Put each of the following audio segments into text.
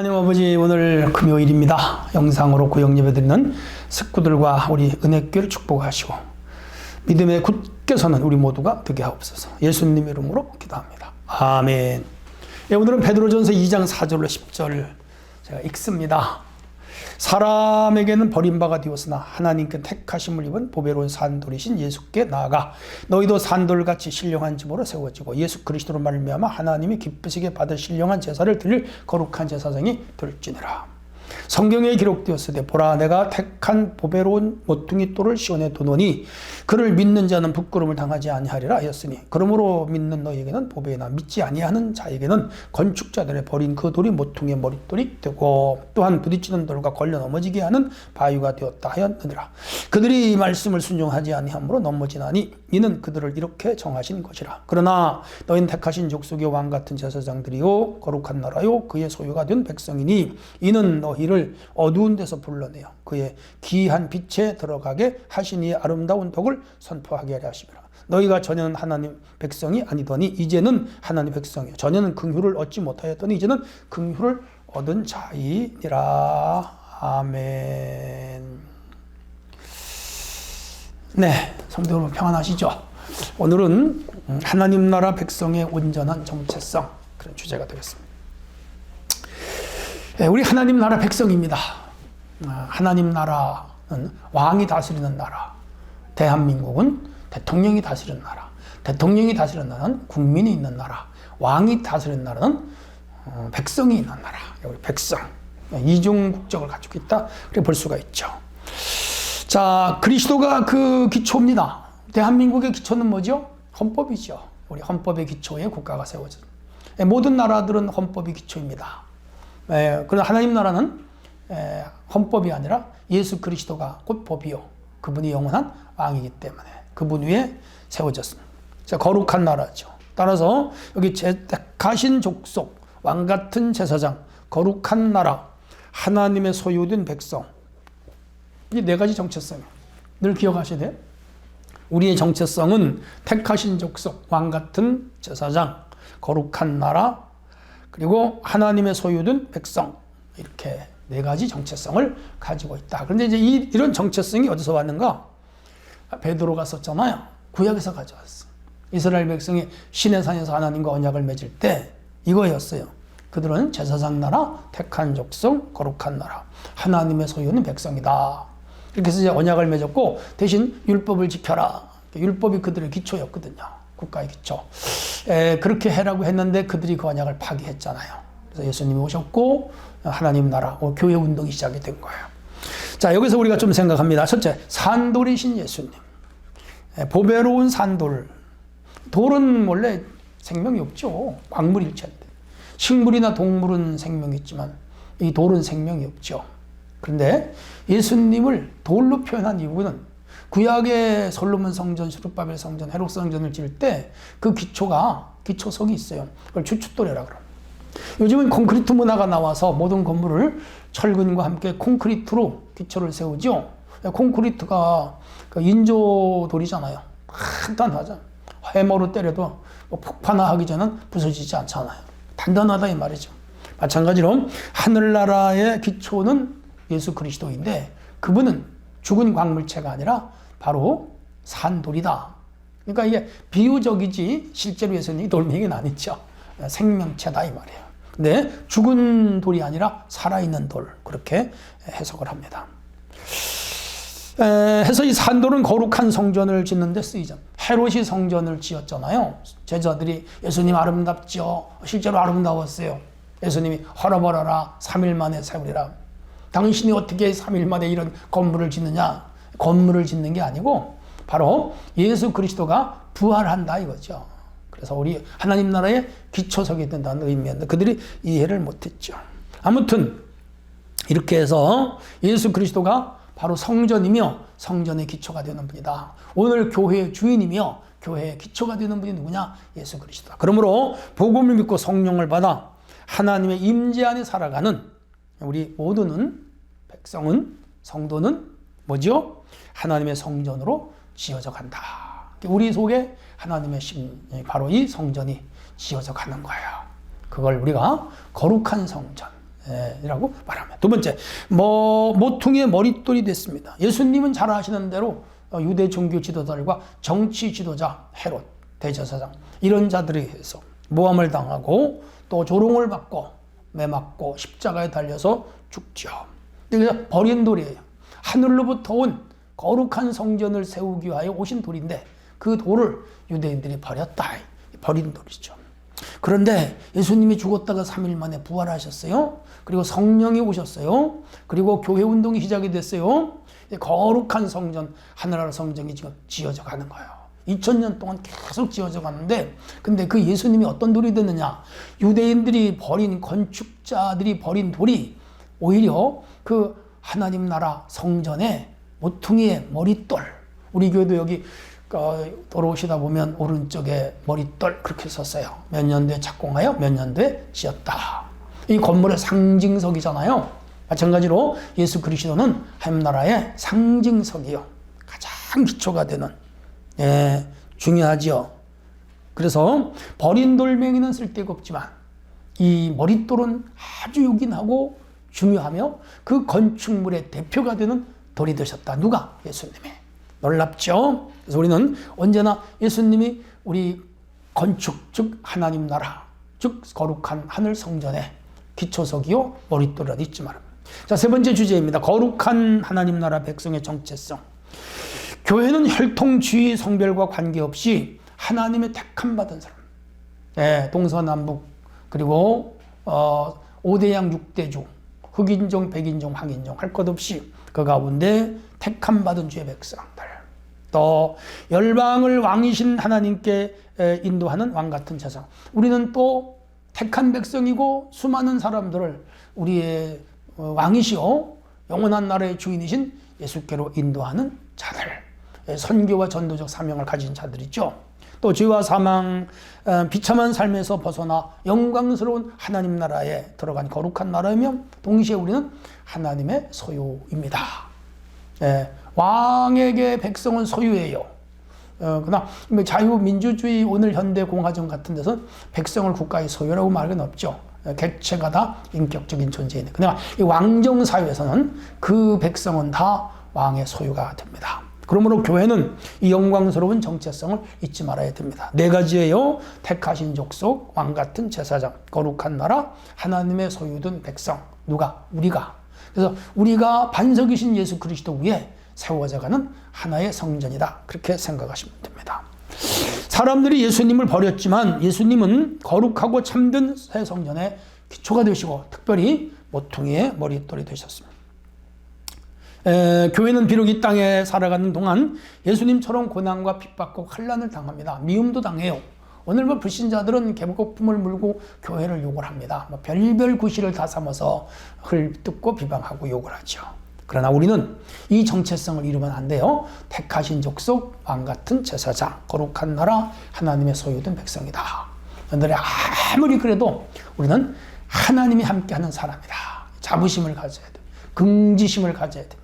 하나님 아버지 오늘 금요일입니다. 영상으로 구역 예배 드리는 식구들과 우리 은혜교를 축복하시고 믿음에 굳게 서는 우리 모두가 되게 하옵소서. 예수님 이름으로 기도합니다. 아멘. 예, 오늘은 베드로전서 2장 4절로 10절 제가 읽습니다. 사람에게는 버림바가 되었으나 하나님께 택하심을 입은 보배로운 산돌이신 예수께 나아가 너희도 산돌같이 신령한 집으로 세워지고 예수 그리스도로 말미암아 하나님이 기쁘시게 받을 신령한 제사를 드릴 거룩한 제사장이 될지니라. 성경에 기록되었으되 보라 내가 택한 보배로운 모퉁이 돌을 시온에 두노니 그를 믿는 자는 부끄러움을 당하지 아니하리라 하였으니 그러므로 믿는 너희에게는 보배나 믿지 아니하는 자에게는 건축자들의 버린 그 돌이 모퉁이의 머릿돌이 되고 또한 부딪히는 돌과 걸려 넘어지게 하는 바위가 되었다 하였느니라. 그들이 이 말씀을 순종하지 아니함으로 넘어지나니 이는 그들을 이렇게 정하신 것이라. 그러나 너희는 택하신 족속의 왕 같은 제사장들이요 거룩한 나라요 그의 소유가 된 백성이니 이는 너희를 어두운 데서 불러내어 그의 귀한 빛에 들어가게 하시니 아름다운 덕을 선포하게 하려 하심이라. 너희가 전에는 하나님 백성이 아니더니 이제는 하나님 백성이요 전에는 긍휼을 얻지 못하였더니 이제는 긍휼을 얻은 자이니라. 아멘. 네, 성도 여러분 평안하시죠? 오늘은 하나님 나라 백성의 온전한 정체성 그런 주제가 되겠습니다. 예, 우리 하나님 나라 백성입니다. 아, 하나님 나라는 왕이 다스리는 나라. 대한민국은 대통령이 다스리는 나라. 대통령이 다스리는 나라는 국민이 있는 나라. 왕이 다스리는 나라는 어, 백성이 있는 나라. 우리 백성. 이중 국적을 가지고 있다. 그렇게 볼 수가 있죠. 자, 그리스도가 그 기초입니다. 대한민국의 기초는 뭐죠? 헌법이죠. 우리 헌법의 기초에 국가가 세워져. 예, 모든 나라들은 헌법이 기초입니다. 예, 그러나 하나님 나라는 예, 헌법이 아니라 예수 그리스도가 곧 법이요. 그분이 영원한 왕이기 때문에 그분 위에 세워졌습니다. 거룩한 나라죠. 따라서 여기 택하신 족속, 왕 같은 제사장, 거룩한 나라, 하나님의 소유된 백성. 이 네 가지 정체성. 늘 기억하셔야 돼요. 우리의 정체성은 택하신 족속, 왕 같은 제사장, 거룩한 나라, 그리고 하나님의 소유된 백성. 이렇게 네 가지 정체성을 가지고 있다. 그런데 이제 이, 이런 정체성이 어디서 왔는가? 베드로가 썼잖아요. 구약에서 가져왔어. 이스라엘 백성이 신의 산에서 하나님과 언약을 맺을 때 이거였어요. 그들은 제사장 나라, 택한 족성, 거룩한 나라, 하나님의 소유는 백성이다. 이렇게 해서 이제 언약을 맺었고 대신 율법을 지켜라. 율법이 그들의 기초였거든요. 기초. 에, 그렇게 해라고 했는데 그들이 그 언약을 파기했잖아요. 그래서 예수님이 오셨고 하나님 나라, 교회 운동이 시작이 된 거예요. 자, 여기서 우리가 좀 생각합니다. 첫째, 산돌이신 예수님. 에, 보배로운 산돌. 돌은 원래 생명이 없죠. 광물일체인데. 식물이나 동물은 생명이 있지만 이 돌은 생명이 없죠. 그런데 예수님을 돌로 표현한 이유는 구약의 솔로몬 성전, 수르바벨 성전, 헤롯 성전을 지을 때 그 기초가 기초석이 있어요. 그걸 주춧돌이라 그럽니다. 요즘은 콘크리트 문화가 나와서 모든 건물을 철근과 함께 콘크리트로 기초를 세우죠. 콘크리트가 그 인조돌이잖아요. 단단하죠. 해머로 때려도 뭐 폭파나 기 전은 부서지지 않잖아요. 단단하다 이 말이죠. 마찬가지로 하늘나라의 기초는 예수 그리스도인데 그분은 죽은 광물체가 아니라 바로 산돌이다. 그러니까 이게 비유적이지 실제로 예수님이 돌멩이는 아니죠. 생명체다 이 말이에요. 근데 죽은 돌이 아니라 살아있는 돌 그렇게 해석을 합니다. 해서 이 산돌은 거룩한 성전을 짓는 데 쓰이죠. 헤롯이 성전을 지었잖아요. 제자들이 예수님 아름답죠. 실제로 아름다웠어요. 예수님이 헐어버려라 3일 만에 세우리라. 당신이 어떻게 3일 만에 이런 건물을 짓느냐? 건물을 짓는 게 아니고 바로 예수 그리스도가 부활한다 이거죠. 그래서 우리 하나님 나라의 기초석이 된다는 의미였는데 그들이 이해를 못했죠. 아무튼 이렇게 해서 예수 그리스도가 바로 성전이며 성전의 기초가 되는 분이다. 오늘 교회의 주인이며 교회의 기초가 되는 분이 누구냐? 예수 그리스도다. 그러므로 복음을 믿고 성령을 받아 하나님의 임재 안에 살아가는 우리 모두는 백성은 성도는 뭐죠? 하나님의 성전으로 지어져 간다. 우리 속에 하나님의 심 바로 이 성전이 지어져 가는 거예요. 그걸 우리가 거룩한 성전 예, 이라고 말합니다. 두 번째, 뭐, 모퉁이의 머릿돌이 됐습니다. 예수님은 잘 아시는 대로 어, 유대 종교 지도자들과 정치 지도자 헤롯 대제사장 이런 자들에 의해서 모함을 당하고 또 조롱을 받고 매맞고 십자가에 달려서 죽죠. 그래서 버린 돌이에요. 하늘로부터 온 거룩한 성전을 세우기 위하여 오신 돌인데 그 돌을 유대인들이 버렸다. 버린 돌이죠. 그런데 예수님이 죽었다가 3일 만에 부활하셨어요. 그리고 성령이 오셨어요. 그리고 교회 운동이 시작이 됐어요. 거룩한 성전, 하늘나라 성전이 지금 지어져 가는 거예요. 2000년 동안 계속 지어져 갔는데, 근데 그 예수님이 어떤 돌이 됐느냐? 유대인들이 버린, 건축자들이 버린 돌이 오히려 그 하나님 나라 성전의 모퉁이의 머릿돌. 우리 교회도 여기 어, 돌아오시다 보면 오른쪽에 머릿돌 그렇게 썼어요. 몇 년도에 착공하여 몇 년도에 지었다. 이 건물의 상징석이잖아요. 마찬가지로 예수 그리스도는 하나님 나라의 상징석이요. 가장 기초가 되는 예, 중요하지요. 그래서 버린 돌멩이는 쓸데가 없지만 이 머릿돌은 아주 요긴하고 중요하며 그 건축물의 대표가 되는 돌이 되셨다. 누가? 예수님이. 놀랍죠? 그래서 우리는 언제나 예수님이 우리 건축, 즉 하나님 나라, 즉 거룩한 하늘 성전의 기초석이요 머릿돌이라 잊지 말합니다. 자, 세 번째 주제입니다. 거룩한 하나님 나라 백성의 정체성. 교회는 혈통, 주의, 성별과 관계없이 하나님의 택함 받은 사람. 예, 동서남북 그리고 어, 5대양 6대주 흑인종, 백인종, 황인종 할 것 없이 그 가운데 택함 받은 주의 백성들. 또 열방을 왕이신 하나님께 인도하는 왕 같은 세상. 우리는 또 택한 백성이고 수많은 사람들을 우리의 어, 왕이시오 영원한 나라의 주인이신 예수께로 인도하는 자들. 선교와 전도적 사명을 가진 자들이죠. 또 죄와 사망, 어, 비참한 삶에서 벗어나 영광스러운 하나님 나라에 들어간 거룩한 나라이며 동시에 우리는 하나님의 소유입니다. 예, 왕에게 백성은 소유예요. 어, 그러나 뭐 자유민주주의 오늘 현대 공화정 같은 데서 백성을 국가의 소유라고 말은 없죠. 어, 객체가 다 인격적인 존재인데, 그러나 이 왕정 사회에서는 그 백성은 다 왕의 소유가 됩니다. 그러므로 교회는 이 영광스러운 정체성을 잊지 말아야 됩니다. 네 가지예요. 택하신 족속, 왕 같은 제사장, 거룩한 나라, 하나님의 소유된 백성. 누가? 우리가. 그래서 우리가 반석이신 예수 그리스도 위에 세워져가는 하나의 성전이다. 그렇게 생각하시면 됩니다. 사람들이 예수님을 버렸지만 예수님은 거룩하고 참된 새 성전의 기초가 되시고 특별히 모퉁이의 머릿돌이 되셨습니다. 에, 교회는 비록 이 땅에 살아가는 동안 예수님처럼 고난과 핍박과 환란을 당합니다. 미움도 당해요. 오늘 뭐 불신자들은 개복품을 물고 교회를 욕을 합니다. 뭐 별별 구실을 다 삼아서 헐뜯고 비방하고 욕을 하죠. 그러나 우리는 이 정체성을 잃으면 안 돼요. 택하신 족속, 왕 같은 제사장, 거룩한 나라, 하나님의 소유된 백성이다. 너들이 아무리 그래도 우리는 하나님이 함께하는 사람이다. 자부심을 가져야 돼. 긍지심을 가져야 됩니다.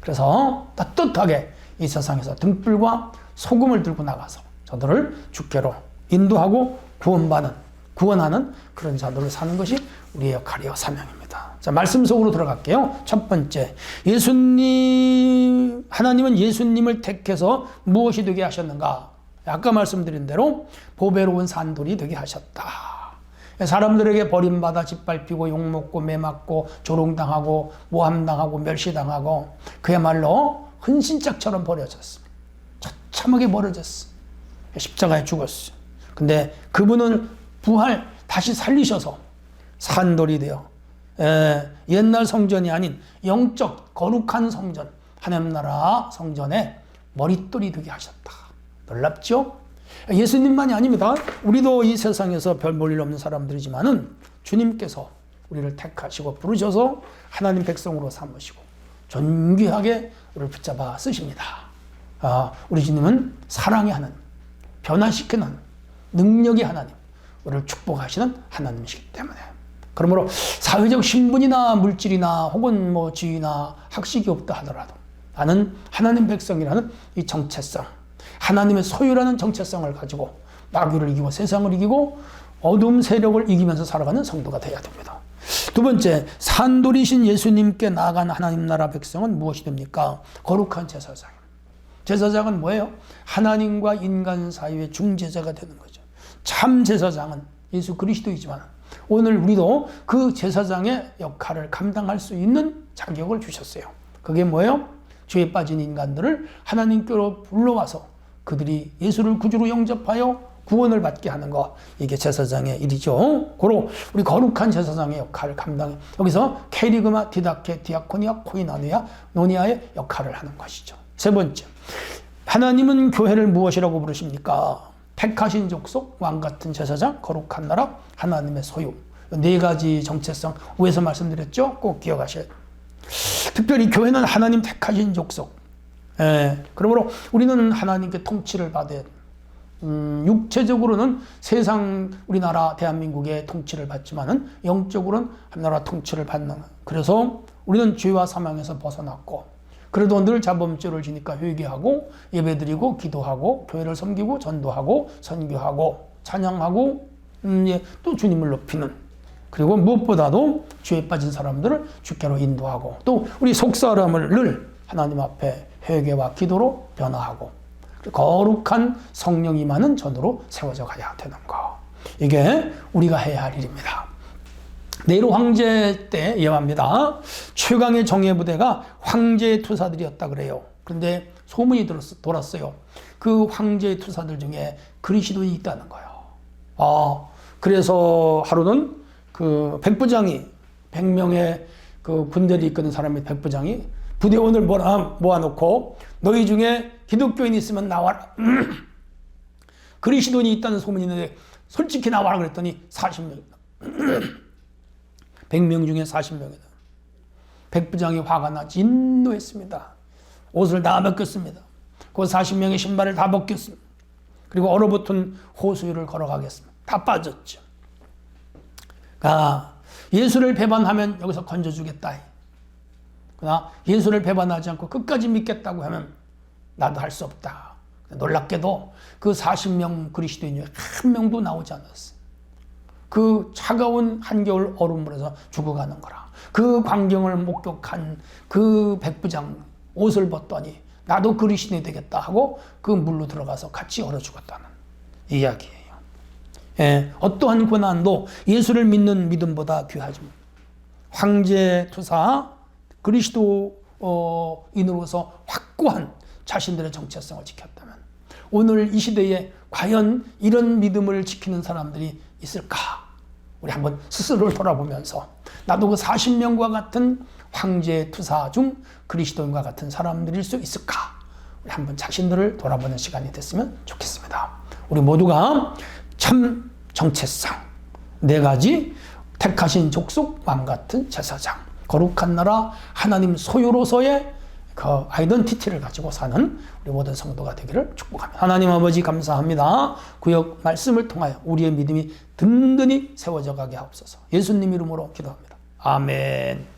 그래서 따뜻하게 이 세상에서 등불과 소금을 들고 나가서 저들을 주께로 인도하고 구원받는, 구원하는 그런 자들을 사는 것이 우리의 역할이요 사명입니다. 자, 말씀 속으로 들어갈게요. 첫 번째. 예수님, 하나님은 예수님을 택해서 무엇이 되게 하셨는가? 아까 말씀드린 대로 보배로운 산돌이 되게 하셨다. 사람들에게 버림받아 짓밟히고 욕먹고 매맞고 조롱당하고 모함당하고 멸시당하고 그야말로 헌신짝처럼 버려졌어. 처참하게 버려졌어. 십자가에 죽었어. 근데 그분은 부활 다시 살리셔서 산돌이 되어 에, 옛날 성전이 아닌 영적 거룩한 성전 하나님 나라 성전에 머릿돌이 되게 하셨다. 놀랍죠? 예수님만이 아닙니다. 우리도 이 세상에서 별 볼일 없는 사람들이지만은 주님께서 우리를 택하시고 부르셔서 하나님 백성으로 삼으시고 존귀하게 우리를 붙잡아 쓰십니다. 아, 우리 주님은 사랑의 하나님, 변화시키는 능력의 하나님, 우리를 축복하시는 하나님이시기 때문에 그러므로 사회적 신분이나 물질이나 혹은 뭐 지위나 학식이 없다 하더라도 나는 하나님 백성이라는 이 정체성, 하나님의 소유라는 정체성을 가지고 마귀를 이기고 세상을 이기고 어둠 세력을 이기면서 살아가는 성도가 되어야 됩니다. 두 번째, 산돌이신 예수님께 나아간 하나님 나라 백성은 무엇이 됩니까? 거룩한 제사장. 제사장은 뭐예요? 하나님과 인간 사이의 중재자가 되는 거죠. 참 제사장은 예수 그리스도이지만 오늘 우리도 그 제사장의 역할을 감당할 수 있는 자격을 주셨어요. 그게 뭐예요? 죄에 빠진 인간들을 하나님께로 불러와서 그들이 예수를 구주로 영접하여 구원을 받게 하는 것 이게 제사장의 일이죠. 고로 우리 거룩한 제사장의 역할을 감당해 여기서 케리그마, 디다케, 디아코니아, 코이나니아, 노니아의 역할을 하는 것이죠. 세 번째, 하나님은 교회를 무엇이라고 부르십니까? 택하신 족속, 왕 같은 제사장, 거룩한 나라, 하나님의 소유. 네 가지 정체성 위에서 말씀드렸죠. 꼭 기억하셔야 돼요. 특별히 교회는 하나님 택하신 족속. 예, 그러므로 우리는 하나님께 통치를 돼요. 음, 육체적으로는 세상 우리나라 대한민국의 통치를 받지만은 영적으로는 하나라 통치를 받는. 그래서 우리는 죄와 사망에서 벗어났고 그래도 늘 자범죄를 지니까 회개하고 예배드리고 기도하고 교회를 섬기고 전도하고 선교하고 찬양하고 음, 예, 또 주님을 높이는 그리고 무엇보다도 죄에 빠진 사람들을 주께로 인도하고 또 우리 속사람을 늘 하나님 앞에 회개와 기도로 변화하고 거룩한 성령이 많은 전으로 세워져 가야 되는 거. 이게 우리가 해야 할 일입니다. 네로 황제 때 예화입니다. 최강의 정예 부대가 황제의 투사들이었다 그래요. 그런데 소문이 돌았어요. 그 황제의 투사들 중에 그리시도인이 있다는 거예요. 아, 그래서 하루는 그 백부장이 100명의 그 군대를 이끄는 사람이 백부장이 부대원을 모아, 모아놓고 너희 중에 기독교인이 있으면 나와라. 그리시도인이 있다는 소문이 있는데 솔직히 나와라 그랬더니 40명. 100명 중에 40명이다. 백부장이 화가 나 진노했습니다. 옷을 다 벗겼습니다. 그 40명의 신발을 다 벗겼습니다. 그리고 얼어붙은 호수위를 걸어가겠습니다. 다 빠졌죠. 아, 예수를 배반하면 여기서 건져주겠다. 그러나 예수를 배반하지 않고 끝까지 믿겠다고 하면 나도 할 수 없다. 놀랍게도 그 40명 그리스도인이 한 명도 나오지 않았어요. 그 차가운 한겨울 얼음물에서 죽어가는 거라. 그 광경을 목격한 그 백부장 옷을 벗더니 나도 그리스도인이 되겠다 하고 그 물로 들어가서 같이 얼어 죽었다는 이야기예요. 예, 어떠한 고난도 예수를 믿는 믿음보다 귀하지. 황제 투사 그리스도인으로서 확고한 자신들의 정체성을 지켰다면 오늘 이 시대에 과연 이런 믿음을 지키는 사람들이 있을까? 우리 한번 스스로를 돌아보면서 나도 그 40명과 같은 황제 투사 중 그리스도인과 같은 사람들일 수 있을까? 우리 한번 자신들을 돌아보는 시간이 됐으면 좋겠습니다. 우리 모두가 참 정체성 네 가지 택하신 족속 왕 같은 제사장 거룩한 나라 하나님 소유로서의 그 아이덴티티를 가지고 사는 우리 모든 성도가 되기를 축복합니다. 하나님 아버지 감사합니다. 구역 말씀을 통하여 우리의 믿음이 든든히 세워져 가게 하옵소서. 예수님 이름으로 기도합니다. 아멘.